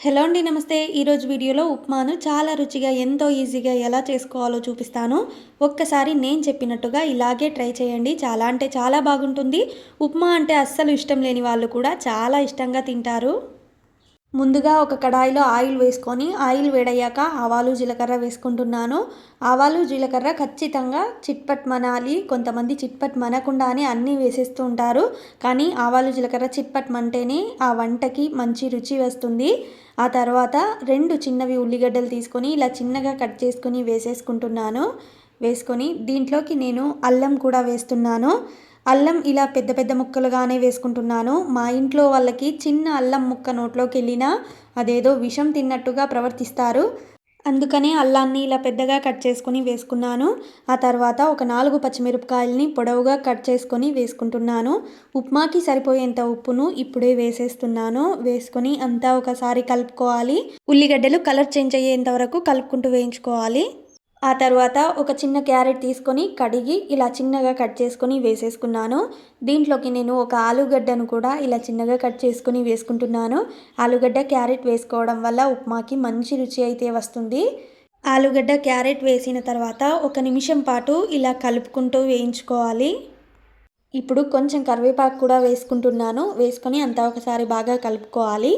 Hello అండి నమస్తే. ఈరోజు వీడియోలో ఉప్మాను చాలా రుచిగా ఎంతో ఈజీగా ఎలా చేసుకోవాలో చూపిస్తాను. ఒక్కసారి నేను చెప్పినట్టుగా ఇలాగే ట్రై చేయండి. చాలా అంటే చాలా బాగుంటుంది. ఉప్మా అంటే అస్సలు ఇష్టం లేని వాళ్ళు కూడా చాలా ఇష్టంగా తింటారు. ముందుగా ఒక కడాయిలో ఆయిల్ వేసుకొని ఆయిల్ వేడయ్యాక ఆవాలు జీలకర్ర వేసుకుంటున్నాను. ఆవాలు జీలకర్ర ఖచ్చితంగా చిట్పట్ మనాలి. కొంతమంది చిట్పట్ మనకుండానే అన్నీ వేసేస్తూ ఉంటారు. కానీ ఆవాలు జీలకర్ర చిట్పట్ మంటేనే ఆ వంటకి మంచి రుచి వస్తుంది. ఆ తర్వాత రెండు చిన్నవి ఉల్లిగడ్డలు తీసుకొని ఇలా చిన్నగా కట్ చేసుకొని వేసేసుకుంటున్నాను. వేసుకొని దీంట్లోకి నేను అల్లం కూడా వేస్తున్నాను. అల్లం ఇలా పెద్ద పెద్ద ముక్కలుగానే వేసుకుంటున్నాను. మా ఇంట్లో వాళ్ళకి చిన్న అల్లం ముక్క నోట్లోకి వెళ్ళినా అదేదో విషం తిన్నట్టుగా ప్రవర్తిస్తారు. అందుకనే అల్లాన్ని ఇలా పెద్దగా కట్ చేసుకొని వేసుకున్నాను. ఆ తర్వాత ఒక నాలుగు పచ్చిమిరపకాయలని పొడవుగా కట్ చేసుకొని వేసుకుంటున్నాను. ఉప్మాకి సరిపోయేంత ఉప్పును ఇప్పుడే వేసేస్తున్నాను. వేసుకొని అంతా ఒకసారి కలుపుకోవాలి. ఉల్లిగడ్డలు కలర్ చేంజ్ అయ్యేంత వరకు కలుపుకుంటూ వేయించుకోవాలి. ఆ తర్వాత ఒక చిన్న క్యారెట్ తీసుకొని కడిగి ఇలా చిన్నగా కట్ చేసుకొని వేసేసుకున్నాను. దీంట్లోకి నేను ఒక ఆలుగడ్డను కూడా ఇలా చిన్నగా కట్ చేసుకొని వేసుకుంటున్నాను. ఆలుగడ్డ క్యారెట్ వేసుకోవడం వల్ల ఉప్మాకి మంచి రుచి అయితే వస్తుంది. ఆలుగడ్డ క్యారెట్ వేసిన తర్వాత ఒక నిమిషం పాటు ఇలా కలుపుకుంటూ వేయించుకోవాలి. ఇప్పుడు కొంచెం కరివేపాకు కూడా వేసుకుంటున్నాను. వేసుకొని అంతా ఒకసారి బాగా కలుపుకోవాలి.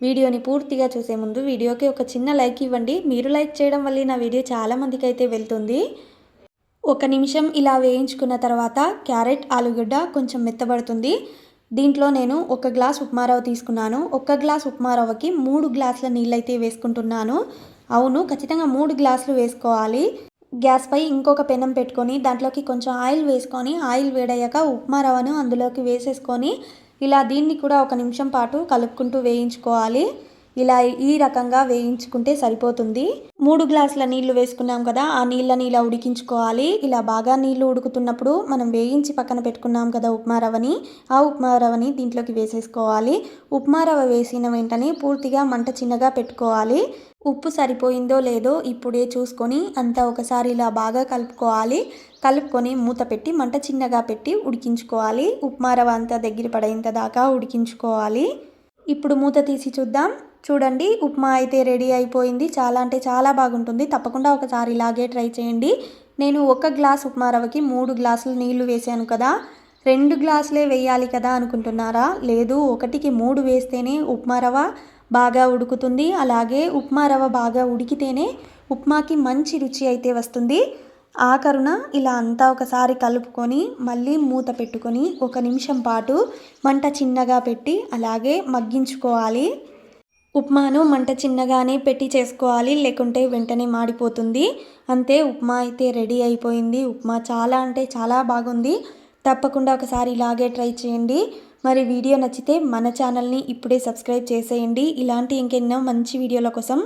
వీడియోని పూర్తిగా చూసే ముందు వీడియోకి ఒక చిన్న లైక్ ఇవ్వండి. మీరు లైక్ చేయడం వల్ల నా వీడియో చాలామందికి అయితే వెళ్తుంది. ఒక నిమిషం ఇలా వేయించుకున్న తర్వాత క్యారెట్ ఆలుగడ్డ కొంచెం మెత్తబడుతుంది. దీంట్లో నేను ఒక గ్లాస్ ఉప్మారవ్వ తీసుకున్నాను. ఒక గ్లాస్ ఉప్మారవ్వకి మూడు గ్లాసుల నీళ్ళైతే వేసుకుంటున్నాను. అవును ఖచ్చితంగా మూడు గ్లాసులు వేసుకోవాలి. గ్యాస్పై ఇంకొక పెనం పెట్టుకొని దాంట్లోకి కొంచెం ఆయిల్ వేసుకొని ఆయిల్ వేడయ్యాక ఉప్మా రవ్వను అందులోకి వేసేసుకొని ఇలా దీన్ని కూడా ఒక నిమిషం పాటు కలుపుకుంటూ వేయించుకోవాలి. ఇలా ఈ రకంగా వేయించుకుంటే సరిపోతుంది. మూడు గ్లాసుల నీళ్ళు వేసుకున్నాం కదా ఆ నీళ్ళని ఇలా ఉడికించుకోవాలి. ఇలా బాగా నీళ్ళు ఉడుకుతున్నప్పుడు మనం వేయించి పక్కన పెట్టుకున్నాం కదా ఉప్మా రవ్వని ఆ ఉప్మా రవ్వని దీంట్లోకి వేసేసుకోవాలి. ఉప్మా రవ్వ వేసిన వెంటనే పూర్తిగా మంట చిన్నగా పెట్టుకోవాలి. ఉప్పు సరిపోయిందో లేదో ఇప్పుడే చూసుకొని అంతా ఒకసారి ఇలా బాగా కలుపుకోవాలి. కలుపుకొని మూత పెట్టి మంట చిన్నగా పెట్టి ఉడికించుకోవాలి. ఉప్మా రవ్వ అంతా దగ్గర పడేంత దాకా ఉడికించుకోవాలి. ఇప్పుడు మూత తీసి చూద్దాం. చూడండి ఉప్మా అయితే రెడీ అయిపోయింది. చాలా అంటే చాలా బాగుంటుంది. తప్పకుండా ఒకసారి ఇలాగే ట్రై చేయండి. నేను ఒక గ్లాస్ ఉప్మా రవ్వకి మూడు గ్లాసులు నీళ్ళు వేసాను కదా. రెండు గ్లాసులే వేయాలి కదా అనుకుంటున్నారా? లేదు ఒకటికి మూడు వేస్తేనే ఉప్మా రవ్వ బాగా ఉడుకుతుంది. అలాగే ఉప్మా రవ్వ బాగా ఉడికితేనే ఉప్మాకి మంచి రుచి అయితే వస్తుంది. ఆఖరున ఇలా అంతా ఒకసారి కలుపుకొని మళ్ళీ మూత పెట్టుకొని ఒక నిమిషం పాటు మంట చిన్నగా పెట్టి అలాగే మగ్గించుకోవాలి. ఉప్మాను మంట చిన్నగానే పెట్టి చేసుకోవాలి లేకుంటే వెంటనే మాడిపోతుంది. అంతే ఉప్మా అయితే రెడీ అయిపోయింది. ఉప్మా చాలా అంటే చాలా బాగుంది. తప్పకుండా ఒకసారి ఇలాగే ట్రై చేయండి. మరి వీడియో నచ్చితే మన ఛానల్ని ఇప్పుడే సబ్స్క్రైబ్ చేసేయండి. ఇలాంటి ఇంకెన్నో మంచి వీడియోల కోసం